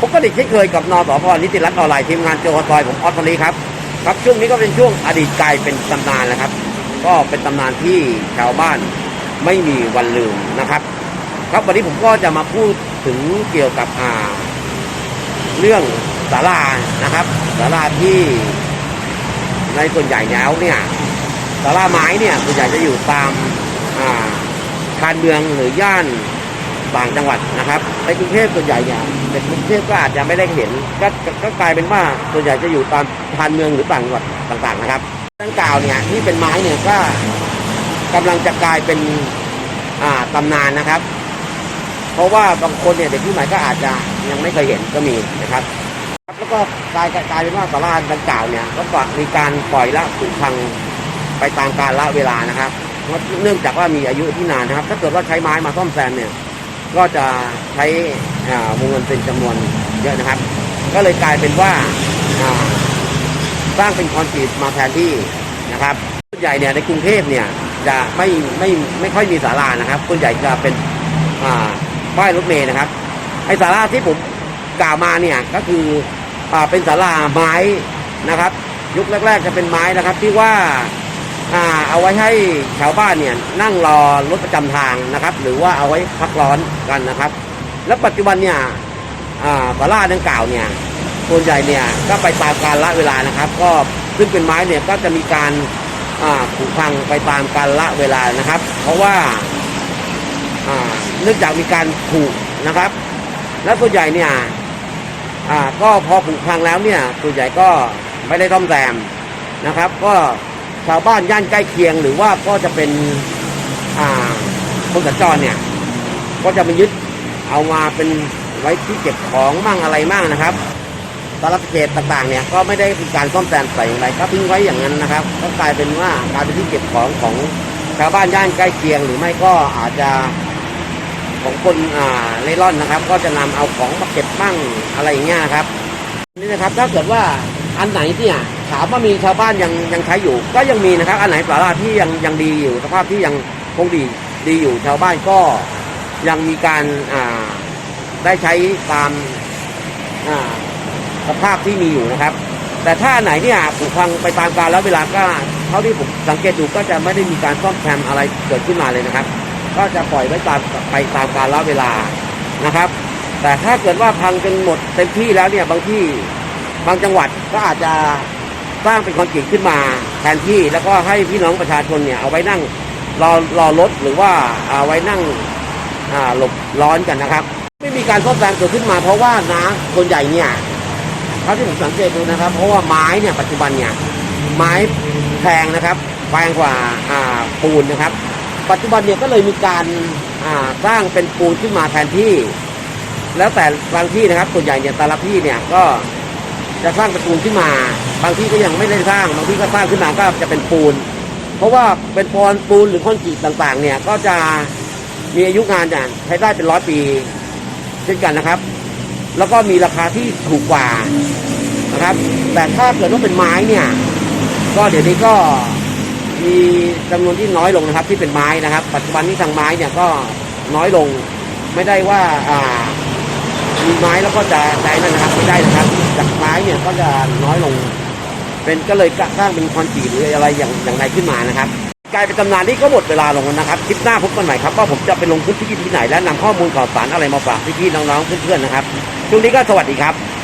ผมก็เด็กเช่นเคยกับนสพนิติรัตน์ออนไลน์ทีมงานโจฮซอยผมออสพลีครับครับช่วงนี้ก็เป็นช่วงอดีตกลายเป็นตำนานแล้วครับ ก็เป็นตำนานที่ชาวบ้านไม่มีวันลืมนะครับ ครับวันนี้ผมก็จะมาพูดถึงเกี่ยวกับอ่าเรื่องศาลานะครับศาลาที่ในส่วนใหญ่แล้วเนี่ยศาลาไม้เนี่ยส่วนใหญ่จะอยู่ตามอ่าชานเมืองหรือย่าน ต่างจังหวัดนะครับในกรุงเทพส่วนใหญ่เนี่ยในกรุงเทพก็อาจจะไม่ได้เห็นก็ก็ก็กลายเป็นว่าส่วนใหญ่จะอยู่ตามชานเมืองหรือต่างจังหวัดต่างๆนะครับดังกล่าวเนี่ยที่เป็นไม้เนี่ยก็กำลังจะกลายเป็นอ่าตำนานนะครับ เพราะว่าบางคนเนี่ยเด็กรุ่ใหม่ก็อาจจะยังไม่เคยเห็นก็มีนะครับแล้วก็กลายกลายเป็นว่าสาราดังกล่าวเนี่ยก็มีการปล่อยละผุพังไปตามกาลละเวลานะครับเนื่องจากว่ามีอายุที่นานนะครับ ถ้าเกิดว่าใช้ไม้มาซ่อมแซมเนี่ย ก็จะใช้วงเงินเป็นจำนวนเยอะนะครับ ก็เลยกลายเป็นว่าสร้างเป็นคอนกรีตมาแทนที่นะครับส่วนใหญ่เนี่ยในกรุงเทพเนี่ยจะไม่ไม่ไม่ค่อยมีศาลานะครับส่วนใหญ่จะเป็นป้ายรถเมล์นะครับไอศาลาที่ผมกล่าวมาเนี่ยก็คืออเป็นศาลาไม้นะครับ ยุคแรก ๆ จะเป็นไม้นะครับที่ว่า อ่าเอาไว้ให้ชาวบ้านเนี่ยนั่งรอรถประจำทางนะครับ หรือว่าเอาไว้พักร้อนกันนะครับ แล้วปัจจุบันเนี่ยอ่าศาลาดังกล่าวเนี่ยส่วนใหญ่เนี่ยก็ไปตามกาลละเวลานะครับ ก็ซึ่งเป็นไม้เนี่ยก็จะมีการอ่าผุพังไปตามกาลละเวลานะครับ เพราะว่าอ่าเนื่องจากมีการผูกนะครับ แล้วส่วนใหญ่เนี่ยอ่าก็พอผูกพังแล้วเนี่ยส่วนใหญ่ก็ไม่ได้ซ่อมแซมนะครับ ก็ ชาวบ้านย่านใกล้เคียง หรือว่าก็จะเป็นคนสัญจรเนี่ย ก็จะมายึดเอามาเป็นไว้ที่เก็บของมั่งอะไรมั่งนะครับตลาดเขตต่างๆเนี่ยก็ไม่ได้มีการซ่อมแซมใส่อย่างไรก็ทิ้งไว้อย่างนั้นนะครับ ก็กลายเป็นว่ากลายเป็นที่เก็บของของชาวบ้านย่านใกล้เคียง หรือไม่ก็อาจจะของคนอ่าเล่ร่อนนะครับ ก็จะนำเอาของมาเก็บบ้างอะไรอย่างเงี้ยครับนี่นะครับถ้าเกิดว่า อันไหนเนี่ยถามว่ามีชาวบ้านยังยังใช้อยู่ ก็ยังมีนะครับ อันไหนสาราที่ยังยังดีอยู่สภาพที่ยังคงดีดีอยู่ชาวบ้านก็ยังมีการอ่าได้ใช้ตามอ่าสภาพที่มีอยู่นะครับ แต่ถ้าอันไหนเนี่ยผุพังไปตามกาลแล้วเวลาก็เท่าที่ผมสังเกตดูก็จะไม่ได้มีการซ่อมแซมอะไรเกิดขึ้นมาเลยนะครับ ก็จะปล่อยไว้ตามไปตามกาลเวลานะครับ แต่ถ้าเกิดว่าพังจนหมดเต็มที่แล้วเนี่ยบางที่ บางจังหวัดก็อาจจะสร้างเป็นคอนกรีตขึ้นมาแทนที่แล้วก็ให้พี่น้องประชาชนเนี่ยเอาไว้นั่งรอรอรถหรือว่าเอาไว้นั่งหลบร้อนกันนะครับ ไม่มีการซ่อมแซมเกิดขึ้นมาเพราะว่านะคนใหญ่เนี่ยเท่าที่ผมสังเกตดูนะครับ เพราะว่าไม้เนี่ยปัจจุบันเนี่ยไม้แพงนะครับแพงกว่าปูนนะครับ ปัจจุบันเนี่ยก็เลยมีการสร้างเป็นปูนขึ้นมาแทนที่ แล้วแต่บางที่นะครับส่วนใหญ่เนี่ยแต่ละที่เนี่ยก็ จะสร้างเป็นปูนขึ้นมา บางที่ก็ยังไม่ได้สร้าง บางที่ก็สร้างขึ้นมาก็จะเป็นปูน เพราะว่าเป็นปอนปูนหรือคอนกรีตต่างๆ เนี่ยก็จะมีอายุงานเนี่ยใช้ได้เป็นร้อยปี เช่นกันนะครับ แล้วก็มีราคาที่ถูกกว่านะครับ แต่ถ้าเกิดว่าเป็นไม้เนี่ย ก็เดี๋ยวนี้ก็มีจำนวนที่น้อยลงนะครับ ที่เป็นไม้นะครับ ปัจจุบันนี้ทางไม้เนี่ยก็น้อยลง ไม่ได้ว่าอ่า มีไม้แล้วก็จะใช้นะครับไม่ได้นะครับ จากไม้เนี่ยก็จะน้อยลง เป็นก็เลยสร้างเป็นคอนกรีตหรืออะไรอย่างอย่างไรขึ้นมานะครับกลายเป็นตำนานนี่ก็หมดเวลาลงแล้วนะครับคลิปหน้าพบกันใหม่ครับว่าผมจะไปลงพื้นที่ที่ไหนและนำข้อมูลข่าวสารอะไรมาฝากพี่ๆน้องๆเพื่อนๆนะครับช่วงนี้ก็สวัสดีครับ